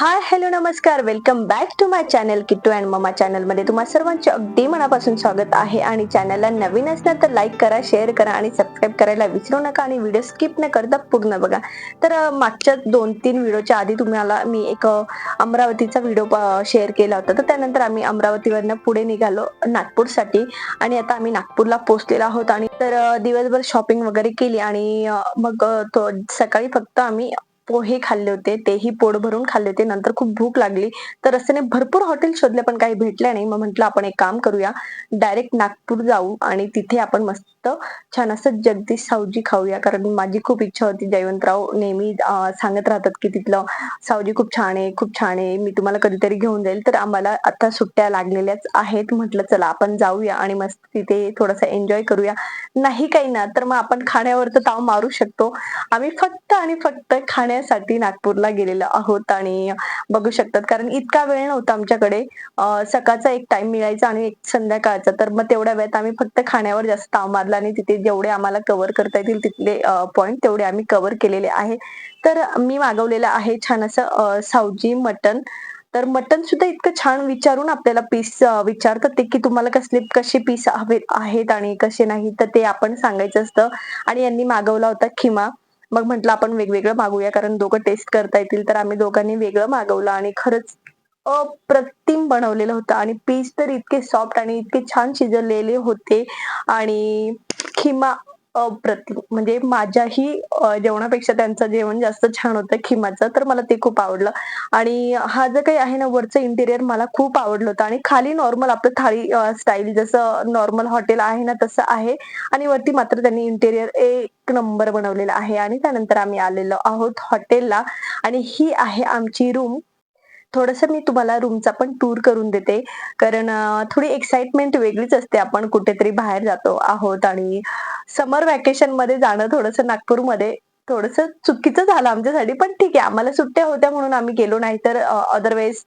हाय hello नमस्कार. Welcome back to my channel Kittu and mama चॅनलमध्ये तुम्हा सर्वांचे अगदी मनापासून स्वागत आहे आणि चॅनलला नवीन असणार तर लाईक करा शेअर करा आणि सबस्क्राईब करायला विसरू नका आणि व्हिडिओ स्किप न करता पूर्ण बघा. तर मागच्या दोन तीन व्हिडिओच्या आधी तुम्हाला मी एक अमरावतीचा व्हिडिओ शेअर केला होता. तर त्यानंतर आम्ही अमरावतीवरनं पुढे निघालो नागपूरसाठी आणि आता आम्ही नागपूरला पोहोचलेलो आहोत आणि तर दिवसभर शॉपिंग वगैरे केली आणि मग तो सकाळी फक्त आम्ही पोहे खाल्ले होते तेही पोट भरून खाल्ले होते नंतर खूप भूक लागली. तर रस्त्याने भरपूर हॉटेल शोधले पण काही भेटले नाही. मग म्हटलं आपण एक काम करूया. डायरेक्ट नागपूर जाऊ आणि तिथे आपण मस्त छान असं जगदीश सावजी खाऊया. कारण माझी खूप इच्छा होती जयवंतराव नेहमी सांगत राहतात की तिथलं सावजी खूप छान आहे खूप छान आहे मी तुम्हाला कधीतरी घेऊन जाईल. तर आम्हाला आता सुट्ट्या लागलेल्याच आहेत. म्हटलं चला आपण जाऊया आणि मस्त तिथे थोडासा एन्जॉय करूया. नाही काही ना तर मग आपण खाण्यावर तर ताव मारू शकतो. आम्ही फक्त आणि फक्त खाण्यासाठी नागपूरला गेलेलो आहोत आणि बघू शकतात. कारण इतका वेळ नव्हता आमच्याकडे. सकाळचा एक टाइम मिळायचा आणि एक संध्याकाळचा. तर मग तेवढ्या वेळात आम्ही फक्त खाण्यावर जास्त ताव मारला. आणि तिथे जेवढे आम्हाला कव्हर करता येतील तिथले पॉइंट तेवढे आम्ही कव्हर केलेले आहे. तर मी मागवलेलं आहे छान असं सावजी मटन तर मटन सुद्धा इतकं छान विचारून आपल्याला पीस विचारतात ते की तुम्हाला कसले कसे पीस हवे आहेत आणि कसे नाही तर ते आपण सांगायचं असतं. आणि यांनी मागवला होता खिमा. मग म्हटलं आपण वेगवेगळं मागूया कारण दोघं टेस्ट करता येतील. तर आम्ही दोघांनी वेगळं मागवलं आणि खरंच अप्रतिम बनवलेलं होतं आणि पीच तर इतके सॉफ्ट आणि इतके छान शिजलेले होते आणि खिमा अप्रतिम. म्हणजे माझ्याही जेवणापेक्षा त्यांचं जेवण जास्त छान होतं खिमाचं तर मला ते खूप आवडलं. आणि हा जो काही आहे ना वरचं इंटेरियर मला खूप आवडलं होतं. आणि खाली नॉर्मल आपलं थाळी स्टाईल जसं नॉर्मल हॉटेल आहे ना तसं आहे. आणि वरती मात्र त्यांनी इंटेरियर एक नंबर बनवलेला आहे. आणि त्यानंतर आम्ही आलेलो आहोत हॉटेलला आणि ही आहे आमची रूम थोडस मी तुम्हाला रूमचा पण टूर करून देते. कारण थोडी एक्साइटमेंट वेगळीच असते. आपण कुठेतरी बाहेर जातो आहोत आणि समर व्हॅकेशनमध्ये जाणं थोडस नागपूरमध्ये थोडस चुकीचं झालं आमच्यासाठी पण ठीक आहे. आम्हाला सुट्ट्या होत्या म्हणून आम्ही गेलो नाही तर अदरवाईज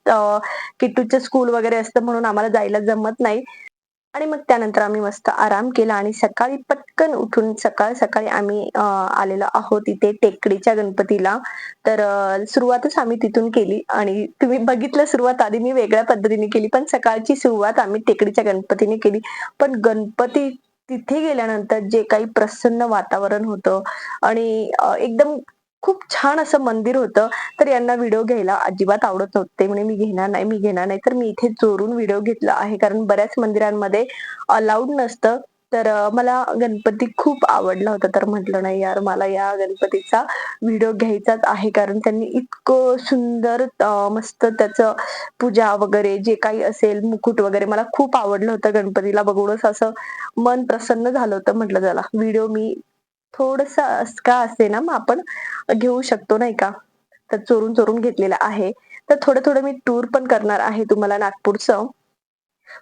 किट्टूचं स्कूल वगैरे असतं म्हणून आम्हाला जायला जमत नाही. आणि मग त्यानंतर आम्ही मस्त आराम केला आणि सकाळी पटकन उठून सकाळ सकाळी आम्ही आलेलो आहोत इथे टेकडीच्या गणपतीला. तर सुरुवातच आम्ही तिथून केली आणि तुम्ही बघितलं सुरुवात आधी मी वेगळ्या पद्धतीने केली पण सकाळची सुरुवात आम्ही टेकडीच्या गणपतीने केली. पण गणपती तिथे गेल्यानंतर जे काही प्रसन्न वातावरण होतं आणि एकदम खूप छान असं मंदिर होतं. तर यांना व्हिडिओ घ्यायला अजिबात आवडत नव्हते. म्हणे मी घेणार नाही मी घेणार नाही. तर मी इथे चोरून व्हिडिओ घेतला आहे. कारण बऱ्याच मंदिरांमध्ये अलाउड नसतं. तर मला गणपती खूप आवडला होता. तर म्हटलं नाही यार मला या गणपतीचा व्हिडिओ घ्यायचाच आहे. कारण त्यांनी इतकं सुंदर मस्त त्याचं पूजा वगैरे जे काही असेल मुकुट वगैरे मला खूप आवडलं होतं गणपतीला बघूनच. असं मन प्रसन्न झालं होतं. म्हटलं चला व्हिडिओ मी थोडस का असते ना मग आपण घेऊ शकतो नाही का? तर चोरून चोरून घेतलेला आहे. तर थोडं थोडं मी टूर पण करणार आहे तुम्हाला नागपूरचं.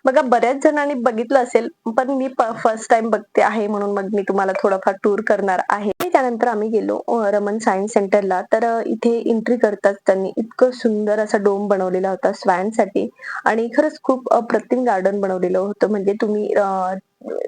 बघा बऱ्याच जणांनी बघितलं असेल पण मी फर्स्ट टाइम बघते आहे म्हणून मग मी तुम्हाला थोडाफार टूर करणार आहे. त्यानंतर आम्ही गेलो रमन सायन्स सेंटरला तर इथे एंट्री करताच त्यांनी. इतकं सुंदर असा डोम बनवलेला होता स्वॅनसाठी. आणि खरंच खूप अप्रतिम गार्डन बनवलेलं होतं. म्हणजे तुम्ही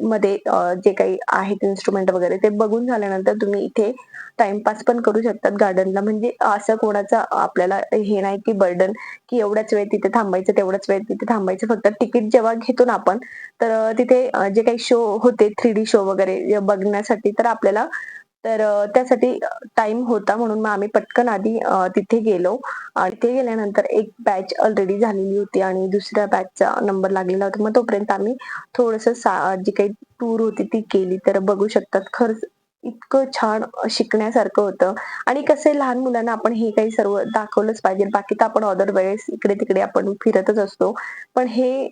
मध्ये जे काही आहेत इन्स्ट्रुमेंट वगैरे ते बघून झाल्यानंतर तुम्ही इथे टाइमपास पण करू शकतात गार्डनला म्हणजे असं कोणाचा आपल्याला हे नाही की बर्डन की एवढ्याच वेळ तिथे थांबायचं तेवढ्याच वेळ तिथे थांबायचं. फक्त तिकीट जेव्हा घेतो ना आपण तर तिथे जे काही शो होते थ्री डी शो वगैरे बघण्यासाठी तर आपल्याला तर त्यासाठी टाइम होता म्हणून मग आम्ही पटकन आधी तिथे गेलो. आणि तिथे गेल्यानंतर एक बॅच ऑलरेडी झालेली होती आणि दुसऱ्या बॅचचा नंबर लागलेला होता. मग तोपर्यंत आम्ही थोडस जी काही टूर होती ती केली. तर बघू शकतात खरंच इतकं छान शिकण्यासारखं होतं. आणि कसे लहान मुलांना आपण हे काही सर्व दाखवलंच पाहिजे. बाकी तर आपण अदर वेळेस इकडे तिकडे आपण फिरतच असतो. पण हे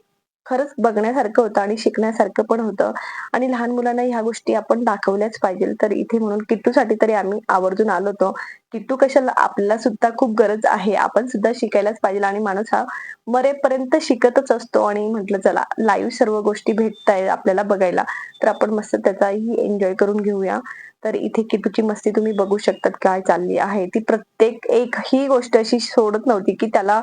खरंच बघण्यासारखं होतं आणि शिकण्यासारखं पण होतं. आणि लहान मुलांना ह्या गोष्टी आपण दाखवल्याच पाहिजे. तर इथे म्हणून किट्टूसाठी तरी आम्ही आवर्जून आलो होतो. किट्टू कशाला आपल्याला सुद्धा खूप गरज आहे. आपण सुद्धा शिकायलाच पाहिजे आणि माणूस हा मरेपर्यंत शिकतच असतो आणि म्हटलं चला लाईव्ह सर्व गोष्टी भेटताय आपल्याला बघायला. तर आपण मस्त त्याचाही एन्जॉय करून घेऊया. तर इथे किटूची मस्ती तुम्ही बघू शकतात काय चालली आहे. ती प्रत्येक एक ही गोष्ट अशी सोडत नव्हती की त्याला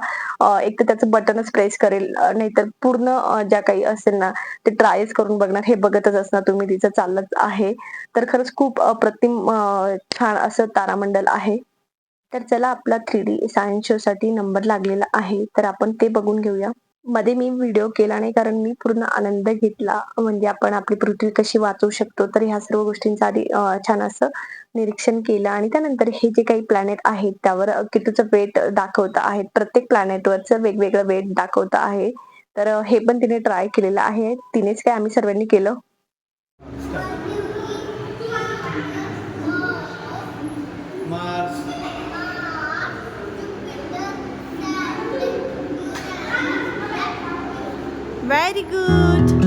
एक तर त्याचं बटनच प्रेस करेल नाहीतर पूर्ण ज्या काही असेल ना ते ट्रायच करून बघणार हे बघतच असणार तुम्ही तिचं चाललंच आहे. तर खरंच खूप अप्रतिम छान असं तारामंडल आहे. तर चला आपला थ्री डी सायन्स शो साठी नंबर लागलेला आहे. तर आपण ते बघून घेऊया. मध्ये मी व्हिडिओ केला नाही कारण मी पूर्ण आनंद घेतला. म्हणजे आपण आपली पृथ्वी कशी वाचवू शकतो तर ह्या सर्व गोष्टींचा आधी छान असं निरीक्षण केलं. आणि त्यानंतर हे जे काही प्लॅनेट आहेत त्यावर किटूचं वेट दाखवत आहेत प्रत्येक प्लॅनेटवरचं वेगवेगळं वेट दाखवत आहे. तर हे पण तिने ट्राय केलेलं आहे. तिनेच काय आम्ही सर्वांनी केलं? Very good.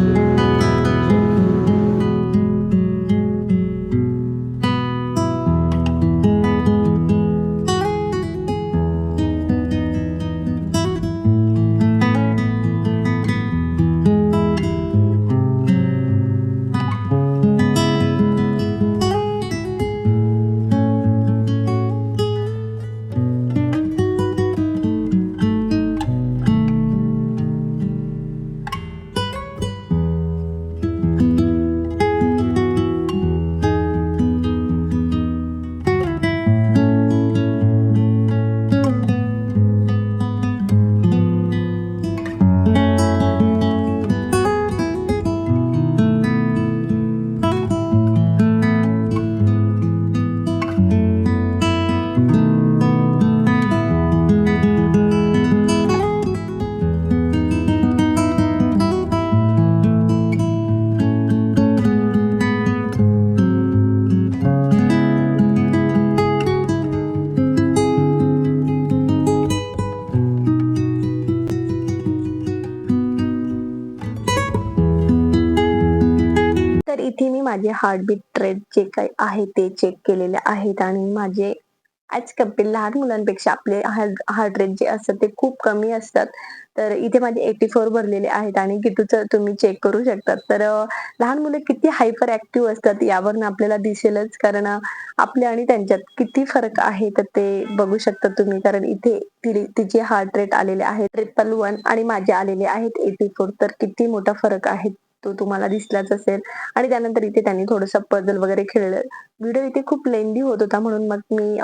माझे हार्टबीट रेट जे काही आहे ते चेक केलेले आहेत आणि माझे ॲज कंपेअर लहान मुलांपेक्षा आपले हार्ट रेट जे असतात ते खूप कमी असतात. तर इथे माझे एटी फोर भरलेले आहेत आणि कितीचं तुम्ही चेक करू शकतात. तर लहान मुले किती हायपर ऍक्टिव्ह असतात यावरनं आपल्याला दिसेलच. कारण आपले आपल्या आणि त्यांच्यात किती फरक आहे तर ते बघू शकता तुम्ही. कारण इथे तिचे हार्ट रेट आलेले आहेत. ट्रिपल वन आणि माझे आलेले आहेत एटी फोर तर किती मोठा फरक आहे तो तुम्हाला दिसलाच असेल. आणि त्यानंतर इथे त्यांनी थोडस पझल वगैरे खेळलं. व्हिडिओ इथे खूप लेंदी होत होता म्हणून मग मी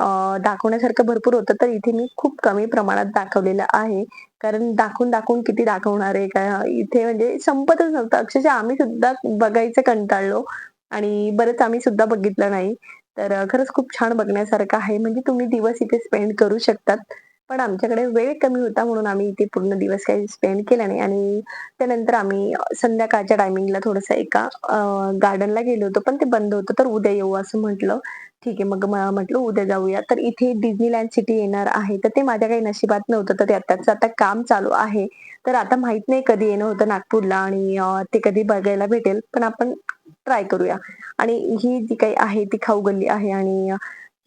दाखवण्यासारखं भरपूर होतं. तर इथे मी खूप कमी प्रमाणात दाखवलेलं आहे. कारण दाखवून दाखवून किती दाखवणार आहे का? इथे म्हणजे संपतच नव्हतं. अक्षरशः आम्ही सुद्धा बघायचं कंटाळलो. आणि बरंच आम्ही सुद्धा बघितलं नाही. तर खरंच खूप छान बघण्यासारखं आहे. म्हणजे तुम्ही दिवस इथे स्पेंड करू शकतात. पण आमच्याकडे वेळ कमी होता म्हणून आम्ही इथे पूर्ण दिवस काही स्पेंड केला नाही. आणि त्यानंतर आम्ही संध्याकाळच्या टायमिंगला थोडस एका गार्डनला गेलो होतो. पण ते बंद होतं तर उद्या येऊ असं म्हटलं. ठीक आहे मग म- म्हटलं उद्या जाऊया. तर इथे डिझनीलँड सिटी येणार आहे. तर ते माझ्या काही नशिबात नव्हतं. तर ते आताच आता काम चालू आहे. तर आता माहीत नाही कधी येणं होतं नागपूरला आणि ते कधी बघायला भेटेल. पण आपण ट्राय करूया. आणि ही जी काही आहे ती खाऊ गल्ली आहे. आणि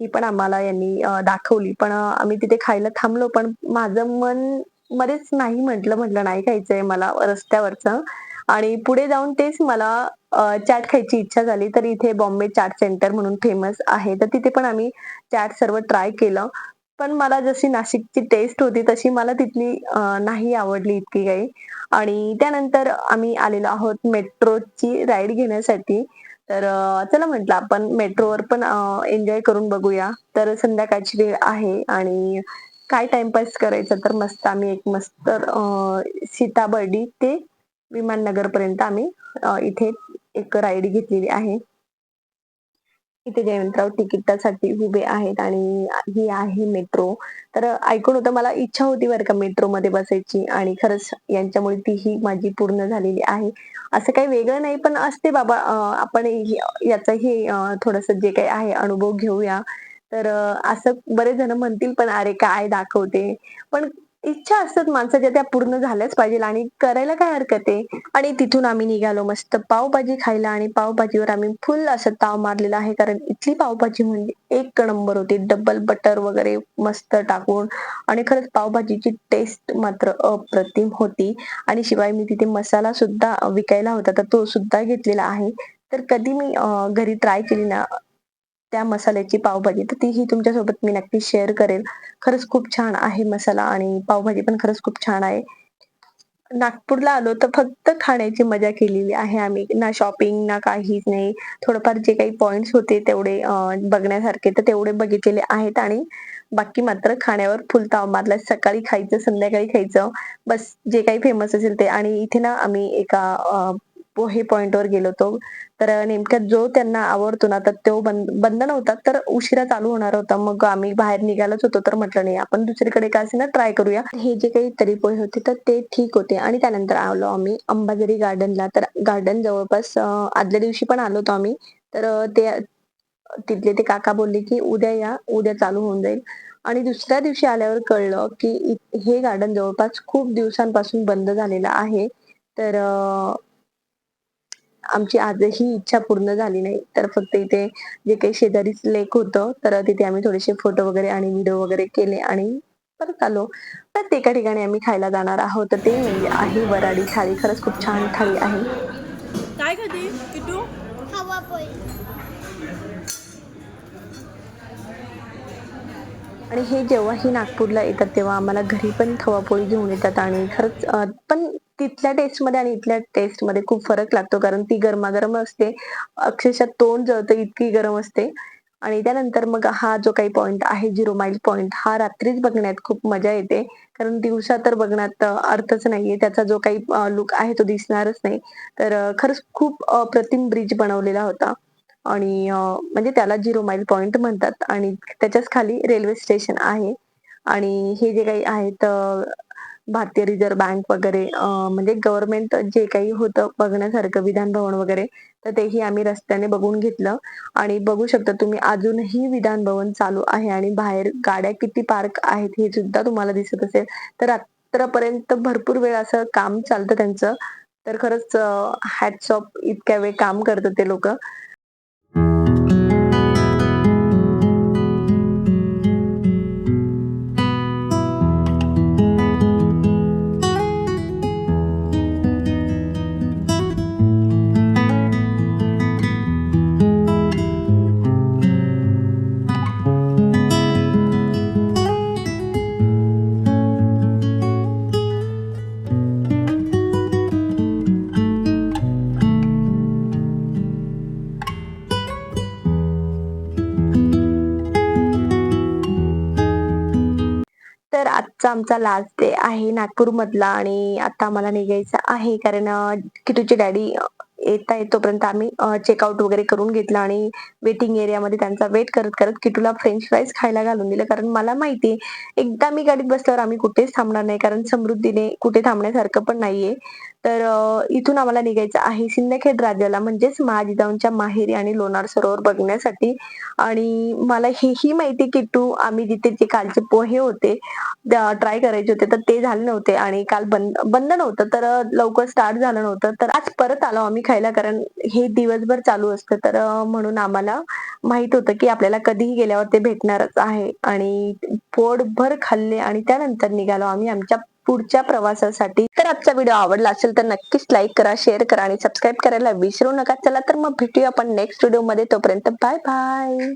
ही पण आम्हाला यांनी दाखवली. पण आम्ही तिथे खायला थांबलो पण माझं मन मध्येच नाही म्हटलं म्हटलं नाही खायचंय मला रस्त्यावरचं. आणि पुढे जाऊन तेच मला चाट खायची इच्छा झाली. तर इथे बॉम्बे चाट सेंटर म्हणून फेमस आहे. तर तिथे पण आम्ही चाट सर्व ट्राय केलं. पण मला जशी नाशिकची टेस्ट होती तशी मला तिथली नाही आवडली इतकी काही. आणि त्यानंतर आम्ही आलेलो आहोत मेट्रोची राईड घेण्यासाठी. तर चला म्हटलं आपण मेट्रोवर पण एन्जॉय करून बघूया. तर संध्याकाळची वेळ आहे आणि काय टाइमपास करायचं तर मस्त आम्ही एक मस्त सीताबर्डी ते विमाननगरपर्यंत आम्ही इथे एक राईड घेतलेली आहे. इथे जयवंतराव तिकिटासाठी उभे आहेत आणि ही आहे मेट्रो तर ऐकून होतं मला इच्छा होती बरं का मेट्रो मध्ये बसायची आणि खरंच यांच्यामुळे तीही माझी पूर्ण झालेली आहे. असं काही वेगळं नाही पण असते बाबा अं, आपण याचाही थोडस जे काही आहे अनुभव घेऊया. तर अं, असं बरेच जण म्हणतील पण अरे काय दाखवते. पण इच्छा असतात माणसाच्या त्या पूर्ण झाल्याच पाहिजे आणि करायला काय हरकत आहे? आणि तिथून आम्ही निघालो मस्त पावभाजी खायला आणि पावभाजीवर आम्ही फुल असं ताव मारलेला आहे. कारण इथली पावभाजी म्हणजे एक नंबर होती. डबल बटर वगैरे मस्त टाकून आणि खरंच पावभाजीची टेस्ट मात्र अप्रतिम होती. आणि शिवाय मी तिथे मसाला सुद्धा विकायला होता. तर तो सुद्धा घेतलेला आहे. तर कधी मी घरी ट्राय केली ना त्या मसाल्याची पावभाजी. तर तीही तुमच्यासोबत मी नक्की शेअर करेल. खरंच खूप छान आहे मसाला आणि पावभाजी पण खरंच खूप छान आहे. नागपूरला आलो तर फक्त खाण्याची मजा केलेली आहे आम्ही. ना शॉपिंग ना काहीच नाही. थोडंफार जे काही पॉइंट्स होते तेवढे बघण्यासारखे तर तेवढे बघितलेले आहेत आणि बाकी मात्र खाण्यावर फुल ताव मारला सकाळी खायचं संध्याकाळी खायचं. बस जे काही फेमस असेल ते. आणि इथे ना आम्ही एका हे पोहे गेलो होतो. तर नेमक्या जो त्यांना आवडतो ना तर तो बंद बंद नव्हता तर उशिरा चालू होणार होता. मग आम्ही बाहेर निघालोच होतो तर म्हटलं नाही आपण दुसरीकडे का असे ना ट्राय करूया. हे जे काही तरी पोहे होते तर ते ठीक होते. आणि त्यानंतर आलो आम्ही अंबाझरी गार्डनला तर गार्डन जवळपास आदल्या दिवशी पण आलो होतो आम्ही. तर ते तिथले ते काका बोलले की उद्या या उद्या चालू होऊन जाईल. आणि दुसऱ्या दिवशी आल्यावर कळलं की हे गार्डन जवळपास खूप दिवसांपासून बंद झालेलं आहे. तर आमची आजही इच्छा पूर्ण झाली नाही. तर फक्त इथे जे काही शेजारीच लेक होतं तर तिथे आम्ही थोडेसे फोटो वगैरे आणि व्हिडिओ वगैरे केले आणि परत आलो. तर एका ठिकाणी आम्ही खायला जाणार आहोत. तर ते म्हणजे आहे वराडी थाळी. खरंच खूप छान थाळी आहे. काय खाते किटू हवा पोळी. आणि हे जेव्हाही नागपूरला येतात तेव्हा आम्हाला घरी पण खवापोळी घेऊन येतात आणि खरंच पण तिथल्या टेस्टमध्ये आणि इथल्या टेस्टमध्ये खूप फरक लागतो. कारण ती गरमागरम असते. अक्षरशः तोंड जळतं इतकी गरम असते. आणि त्यानंतर मग हा जो काही पॉइंट आहे झिरो माईल पॉइंट हा रात्रीच बघण्यात खूप मजा येते. कारण दिवसा तर बघण्यात अर्थच नाहीये. त्याचा जो काही लुक आहे तो दिसणारच नाही. तर खरंच खूप अप्रतिम ब्रिज बनवलेला होता. आणि म्हणजे त्याला झिरो माईल पॉइंट म्हणतात. आणि त्याच्याच खाली रेल्वे स्टेशन आहे. आणि हे जे काही आहेत भारतीय रिझर्व्ह बँक वगैरे म्हणजे गव्हर्नमेंट जे काही होतं बघण्यासारखं विधान भवन वगैरे तर तेही आम्ही रस्त्याने बघून घेतलं. आणि बघू शकता तुम्ही अजूनही विधान भवन चालू आहे आणि बाहेर गाड्या किती पार्क आहेत हे सुद्धा तुम्हाला दिसत असेल. तर रात्रपर्यंत भरपूर वेळ असं काम चालतं त्यांचं. तर खरंच हॅट्स ऑफ इतक्या वेळ काम करतात ते लोक. आमचा लास्ट डे आहे नागपूर मधला आणि आता आम्हाला निघायचं आहे. कारण अं, किटूची डॅडी येता येत तोपर्यंत आम्ही चेकआउट वगैरे करून घेतलं आणि वेटिंग एरियामध्ये त्यांचा वेट करत करत किटूला फ्रेंच फ्राईज खायला घालून दिलं. कारण मला माहिती एकदा मी गाडीत बसल्यावर आम्ही कुठेच थांबणार नाही. कारण समृद्धीने कुठे थांबण्यासारखं पण नाहीये. तर इथून आम्हाला निघायचं आहे सिंदखेड राज्याला म्हणजेच महाजिजाऊंच्या माहेरी आणि लोणार सरोवर बघण्यासाठी. आणि मला हेही माहिती की टू आम्ही जिथे जे कालचे पोहे होते ट्राय करायचे होते तर ते झाले नव्हते. आणि काल बंद बंद नव्हतं तर लवकर स्टार्ट झालं नव्हतं. तर आज परत आलो आम्ही खायला कारण हे दिवसभर चालू असतं. तर म्हणून आम्हाला माहीत होतं की आपल्याला कधीही गेल्यावर ते भेटणारच आहे. आणि पोटभर खाल्ले आणि त्यानंतर निघालो आम्ही आमच्या पुढच्या प्रवासासाठी. तर आजचा व्हिडिओ आवडला असेल तर नक्कीच लाईक करा शेअर करा आणि सबस्क्राईब करायला विसरू नका. चला तर मग भेटूया आपण नेक्स्ट व्हिडिओमध्ये. तोपर्यंत बाय बाय